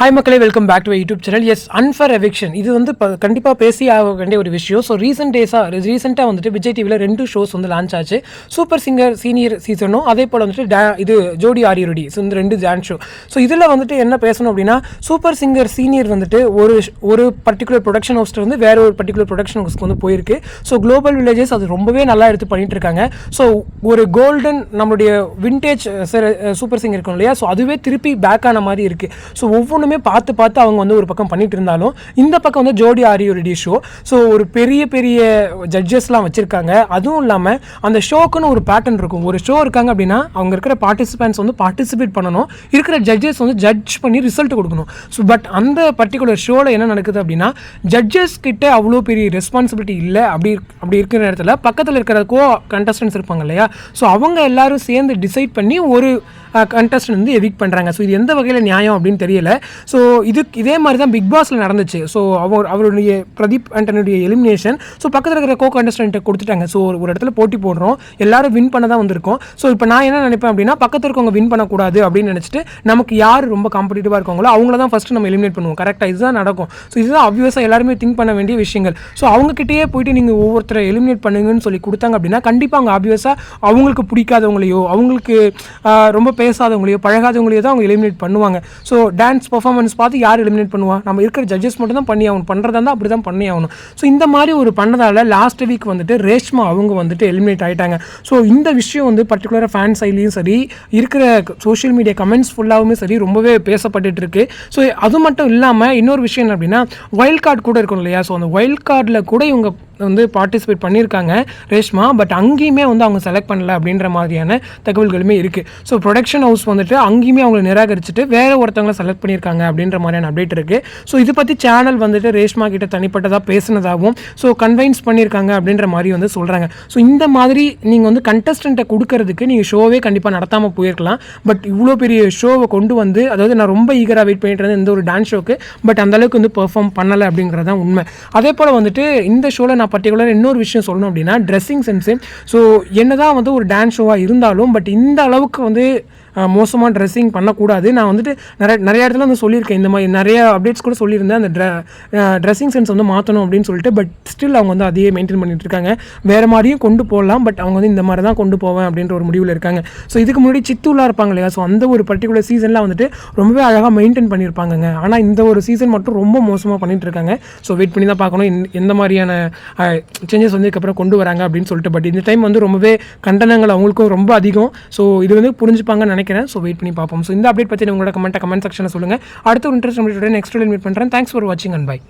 Hi மக்களே welcome back to YouTube channel S unfair eviction இது வந்து இப்போ கண்டிப்பாக பேசி ஆக வேண்டிய ஒரு விஷயம். ஸோ ரீசெண்ட் டேஸாக ரீசெண்டாக வந்துட்டு விஜய் டிவியில் ரெண்டு ஷோஸ் வந்து லான்ச் ஆச்சு. சூப்பர் சிங்கர் சீனியர் சீசனும் அதே போல் வந்துட்டு டே இது ஜோடி ஆரியருடி ஸோ இந்த ரெண்டு டான்ஸ் ஷோ ஸோ இதில் வந்துட்டு என்ன பேசணும் அப்படின்னா சூப்பர் சிங்கர் சீனியர் வந்துட்டு ஒரு ஒரு பர்டிகுலர் ப்ரொடக்ஷன் ஹவுஸ்ட்டு வந்து வேற ஒரு பர்டிகுலர் ப்ரொடக்ஷன் ஹவுஸ்க்கு வந்து போயிருக்கு. ஸோ குளோபல் வில்லேஜஸ் அது ரொம்பவே நல்லா எடுத்து பண்ணிட்டு இருக்காங்க. ஸோ ஒரு கோல்டன் நம்மளுடைய விண்டேஜ் சூப்பர் சிங்கர் இருக்கும் இல்லையா? ஸோ அதுவே திருப்பி பேக் ஆன மாதிரி இருக்குது ஸோ எல்லாமே பார்த்து பார்த்து அவங்க வந்து ஒரு பக்கம் பண்ணிட்டு இருந்தாலும் இந்த பக்கம் வந்து ஜோடி ஆரியோடி ஷோ ஸோ ஒரு பெரிய பெரிய ஜட்ஜஸ்லாம் வச்சுருக்காங்க. அதுவும் இல்லாமல் அந்த ஷோக்குன்னு ஒரு பேட்டர்ன் இருக்கும். ஒரு ஷோ இருக்காங்க அப்படின்னா அவங்க இருக்கிற பார்ட்டிசிபென்ட்ஸ் வந்து பார்ட்டிசிபேட் பண்ணணும். இருக்கிற ஜட்ஜஸ் வந்து ஜட்ஜ் பண்ணி ரிசல்ட் கொடுக்கணும். ஸோ பட் அந்த பர்டிகுலர் ஷோவில் என்ன நடக்குது அப்படின்னா ஜட்ஜஸ் கிட்ட அவ்வளோ பெரிய ரெஸ்பான்சிபிலிட்டி இல்லை. அப்படி அப்படி இருக்கிற இடத்துல பக்கத்தில் இருக்கிற கோ கண்டஸ்டன்ஸ் இருப்பாங்க இல்லையா? ஸோ அவங்க எல்லாரும் சேர்ந்து டிசைட் பண்ணி ஒரு கண்டஸ்டன் வந்து எவிக் பண்ணுறாங்க ஸோ இது எந்த வகையில் நியாயம் அப்படின்னு தெரியல. ஸோ இது இதே மாதிரி தான் பிக் பாஸில் நடந்துச்சு. ஸோ அவர் அவருடைய பிரதீப் ஆண்டனுடைய எலிமினேஷன் ஸோ பக்கத்தில் இருக்கிற கோ கண்டஸ்டன்ட்டை கொடுத்துட்டாங்க. ஸோ ஒரு இடத்துல போட்டி போடுறோம். எல்லாரும் வின் பண்ண தான் வந்திருக்கோம். ஸோ இப்போ நான் என்ன நினைப்பேன் அப்படின்னா பக்கத்தில் இருக்கவங்க வின் பண்ணக்கூடாது அப்படின்னு நினச்சிட்டு நமக்கு யார் ரொம்ப காம்படிட்டிவாக இருக்காங்களோ அவங்கள தான் ஃபஸ்ட்டு நம்ம எலிமினேட் பண்ணுவோம். கரெக்டாக இதுதான் நடக்கும். ஸோ இதுதான் அவ்வியஸாக எல்லாருமே திங்க் பண்ண வேண்டிய விஷயங்கள். ஸோ அவங்ககிட்டயே போயிட்டு நீங்கள் ஒவ்வொருத்தரை எலிமினேட் பண்ணுங்கன்னு சொல்லி கொடுத்தாங்க அப்படின்னா கண்டிப்பாக அவங்க ஆப்வியஸாக அவங்களுக்கு பிடிக்காதவங்களையோ அவங்களுக்கு ரொம்ப பேசாதவங்களையோ பழகாதவங்களையோ தான் அவங்க எலிமினேட் பண்ணுவாங்க. ஸோ டான்ஸ் பர்ஃபார்மன்ஸ் பார்த்து யார் எலிமினேட் பண்ணுவா? நம்ம இருக்கிற ஜட்ஜஸ் மட்டும் தான் பண்ணி ஆகணும் பண்ணுறதா இருந்தால் அப்படி தான் பண்ணி ஆகணும் ஸோ இந்த மாதிரி ஒரு பண்ணதால் லாஸ்ட் வீக் வந்துட்டு ரேஷ்மா அவங்க வந்துட்டு எலிமினேட் ஆகிட்டாங்க ஸோ இந்த விஷயம் வந்து பர்டிகுலராக ஃபேன் சைட்லேயும் சரி இருக்கிற சோஷியல் மீடியா கமெண்ட்ஸ் ஃபுல்லாகவுமே சரி ரொம்பவே பேசப்பட்டுட்டு இருக்கு ஸோ அது மட்டும் இல்லாமல் இன்னொரு விஷயம் என்ன அப்படின்னா வைல்ட் கார்டு கூட இருக்கும் இல்லையா? ஸோ அந்த வைல்ட் கார்டில் கூட இவங்க வந்து பார்ட்டிசிபேட் பண்ணியிருக்காங்க ரேஷ்மா பட் அங்கேயுமே வந்து அவங்க செலக்ட் பண்ணல அப்படின்ற மாதிரியான தகவல்களுமே இருக்குது ஸோ ப்ரொடக்ஷன் ஹவுஸ் வந்துட்டு அங்கேயுமே அவங்களை நிராகரிச்சுட்டு வேற ஒருத்தவங்களை செலக்ட் பண்ணியிருக்காங்க அப்படின்ற மாதிரியான அப்டேட் இருக்குது ஸோ இது பற்றி சேனல் வந்துட்டு ரேஷ்மா கிட்ட தனிப்பட்டதாக பேசினதாகவும் ஸோ கன்வைன்ஸ் பண்ணியிருக்காங்க அப்படின்ற மாதிரி வந்து சொல்கிறாங்க ஸோ இந்த மாதிரி நீங்கள் வந்து கண்டஸ்டண்ட்டை கொடுக்கறதுக்கு நீங்கள் ஷோவே கண்டிப்பாக நடத்தாமல் போயிருக்கலாம். பட் இவ்வளோ பெரிய ஷோவை கொண்டு வந்து அதாவது நான் ரொம்ப ஈகராக வெயிட் பண்ணிட்டு இருந்தேன் இந்த ஒரு டான்ஸ் ஷோக்கு பட் அந்த அளவுக்கு வந்து பெர்ஃபார்ம் பண்ணலை அப்படிங்கிறது தான் உண்மை. அதே போல் வந்துட்டு இந்த ஷோவில் நான் பர்டிகுலர் இன்னொரு விஷயம் சொல்லணும் அப்படின்னா ட்ரெஸ்ஸிங் சென்ஸு ஸோ என்னதான் வந்து ஒரு டான்ஸ் ஷோவாக இருந்தாலும் பட் இந்த அளவுக்கு வந்து மோசமாக ட்ரெஸ்ஸிங் பண்ணக்கூடாது. நான் வந்துட்டு நிறைய நிறைய இடத்துல வந்து சொல்லியிருக்கேன். இந்த மாதிரி நிறைய அப்டேட்ஸ் கூட சொல்லியிருந்தேன். அந்த ட்ரெஸ்ஸிங் சென்ஸ் வந்து மாற்றணும் அப்படின்னு சொல்லிட்டு பட் ஸ்டில் அவங்க வந்து அதையே மெயின்டைன் பண்ணிட்டு இருக்காங்க. வேறு மாதிரியும் கொண்டு போகலாம் பட் அவங்க வந்து இந்த மாதிரி தான் கொண்டு போவேன் அப்படின்ற ஒரு முடிவில் இருக்காங்க. ஸோ இதுக்கு முன்னாடி சித்தூலாம் இருப்பாங்க இல்லையா ஸோ அந்த ஒரு பர்டிகுலர் சீசனில் வந்துட்டு ரொம்பவே அழகாக மெயின்டைன் பண்ணியிருப்பாங்கங்க ஆனால் இந்த ஒரு சீசன் மட்டும் ரொம்ப மோசமாக பண்ணிட்டு இருக்காங்க. ஸோ வெயிட் பண்ணி தான் பார்க்கணும். எந்த மாதிரியான சேஞ்சஸ் வந்து இதுக்கப்புறம் கொண்டு வராங்க அப்படின்னு சொல்லிட்டு பட் இந்த டைம் வந்து ரொம்பவே கண்டனங்கள் அவங்களுக்கும் ரொம்ப அதிகம். ஸோ இது வந்து புரிஞ்சுப்பாங்க நினைக்கிறேன். ஸோ வெயிட் பண்ணி பார்ப்போம். ஸோ இந்த அப்டேட் பற்றி உங்களோட கமெண்ட்டை கமெண்ட் செக்ஷனில் சொல்லுங்கள் அடுத்த ஒரு இன்ட்ரெஸ்ட் நெக்ஸ்ட் மீட் பண்ணுறேன் தேங்க்ஸ் ஃபார் வாட்சிங் அண்ட் பை